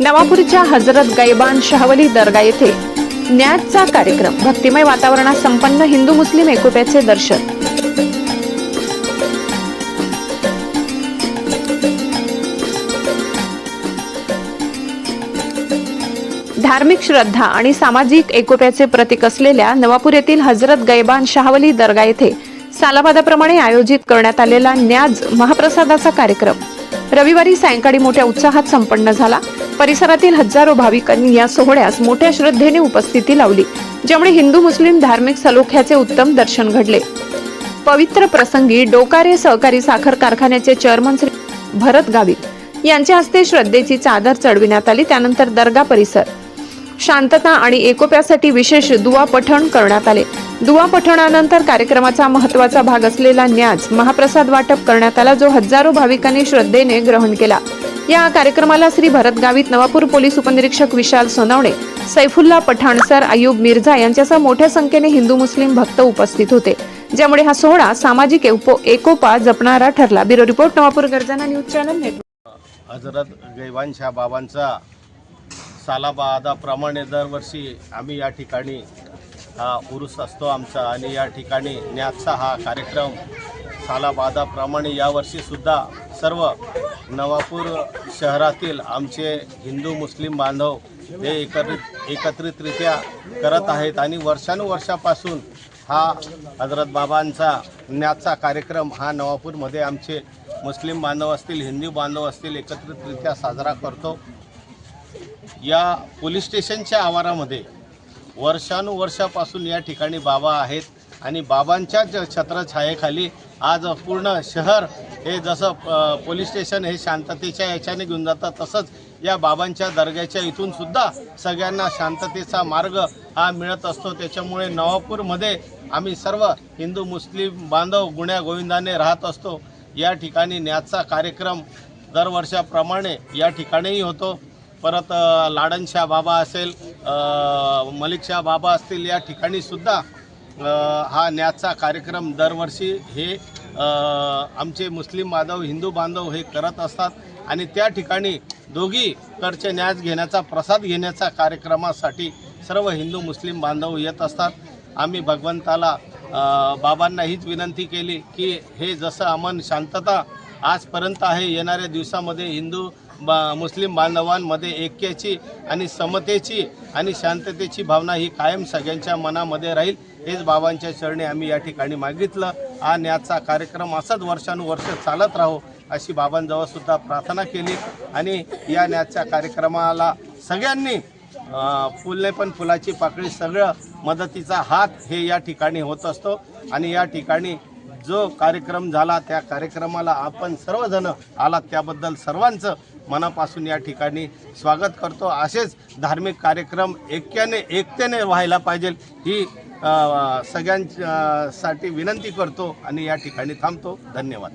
नवापूरच्या हजरत गैबान शाहवली दर्गा येथे न्याजचा कार्यक्रम. भक्तिमय वातावरणात संपन्न हिंदू मुस्लिम एकोप्याचे दर्शन. धार्मिक श्रद्धा आणि सामाजिक एकोप्याचे प्रतीक असलेल्या नवापूर येथील हजरत गैबान शाहवली दर्गा येथे सालाबादाप्रमाणे आयोजित करण्यात आलेला न्याज महाप्रसादाचा कार्यक्रम. रविवारी सायंकाळी मोठ्या उत्साहात संपन्न झाला. परिसरातील हजारो भाविकांनी या सोहळ्यास मोठ्या श्रद्धेने उपस्थिती लावली ज्यामुळे हिंदू मुस्लिम धार्मिक सलोख्याचे उत्तम दर्शन घडले. पवित्र प्रसंगी डोकारे सहकारी साखर कारखान्याचे चेअरमन श्री भरत गावित यांच्या हस्ते श्रद्धेची चादर चढविण्यात आली त्यानंतर दर्गा परिसर. शांतता आणि एकोप्यासाठी विशेष दुवा पठण करण्यात आले. दुवा पठणानंतर कार्यक्रमाचा महत्त्वाचा भाग असलेला न्याज महाप्रसाद वाटप करण्यात आला जो हजारो भाविकांनी श्रद्धेने ग्रहण केला. या कार्यक्रमाला श्री भरत गावित नवापूर पोलीस उपनिरीक्षक विशाल सोनवणे सैफुल्ला पठाणसर अयुब मिर्झा यांच्यासह मोठ्या संख्येने हिंदू मुस्लिम भक्त उपस्थित होते. ज्यामुळे हा सोहळा सामाजिक एपो- एकोपा जपणारा ठरला. Bureau report Navapur Garjana news channel network. Hazrat Gaibanshah बाबांचा सालाबादाप्रमाणे दरवर्षी आम्ही या ठिकाणी हा उरुस असतो आमचा आणि या ठिकाणी न्याजचा हा कार्यक्रम सालाबादाप्रमाणे यावर्षीसुद्धा सर्व नवापूर शहरातील आमचे हिंदू मुस्लिम बांधव हे एकत्रित एकत्रितरित्या करत आहेत आणि वर्षानुवर्षापासून हा हजरत बाबांचा न्याजचा कार्यक्रम हा नवापूरमध्ये आमचे मुस्लिम बांधव असतील हिंदू बांधव असतील एकत्रितरित्या साजरा करतो. या पोलीस स्टेशनच्या आवारामध्ये वर्षानुवर्षापासून या ठिकाणी बाबा आहेत आणि बाबांच्याच छत्रछायेखाली आज पूर्ण शहर हे जसं पोलीस स्टेशन हे शांततेच्या याच्याने घेऊन जातं तसंच या बाबांच्या दर्ग्याच्या इथून सुद्धा सगळ्यांना शांततेचा मार्ग हा मिळत असतो. त्याच्यामुळे नवापूरमध्ये आम्ही सर्व हिंदू मुस्लिम बांधव गुण्या गोविंदाने राहत असतो. या ठिकाणी न्याचा कार्यक्रम दरवर्षाप्रमाणे या ठिकाणीही होतो. परत अ, लाडनशाह बाबा असेल मलिकशा मलिकशाह बाबा असतील या ठिकाणीसुद्धा हा न्याचा कार्यक्रम दरवर्षी हे आमचे मुस्लिम बांधव हिंदू बांधव हे करत असतात आणि त्या ठिकाणी दोघीकडचे न्यास घेण्याचा प्रसाद घेण्याचा कार्यक्रमासाठी सर्व हिंदू मुस्लिम बांधव येत असतात. आम्ही भगवंताला बाबांना हीच विनंती केली की हे जसं अमन शांतता आजपर्यंत आहे येणाऱ्या दिवसामध्ये हिंदू बा मुस्लिम बांधवांमध्ये ऐक्याची आणि समतेची आणि शांततेची भावना ही कायम सगळ्यांच्या मनामध्ये राहील हेच बाबांच्या चरणी आम्ही या ठिकाणी मागितलं. हा न्याचा कार्यक्रम असाच वर्षानुवर्ष चालत राहो अशी बाबांजवळसुद्धा प्रार्थना केली. आणि या न्याजच्या कार्यक्रमाला सगळ्यांनी फुलने पण फुलाची पाकळी सगळं मदतीचा हात हे या ठिकाणी होत असतो. आणि या ठिकाणी जो कार्यक्रम झाला त्या कार्यक्रमाला आपण सर्वजण आलात. त्याबद्दल सर्वांचं मनापासून या ठिकाणी स्वागत करतो. असेच धार्मिक कार्यक्रम एक्याने एकतेने व्हायला पाहिजे. ही सगळ्यांसाठी विनंती करतो आणि या ठिकाणी थांबतो. धन्यवाद.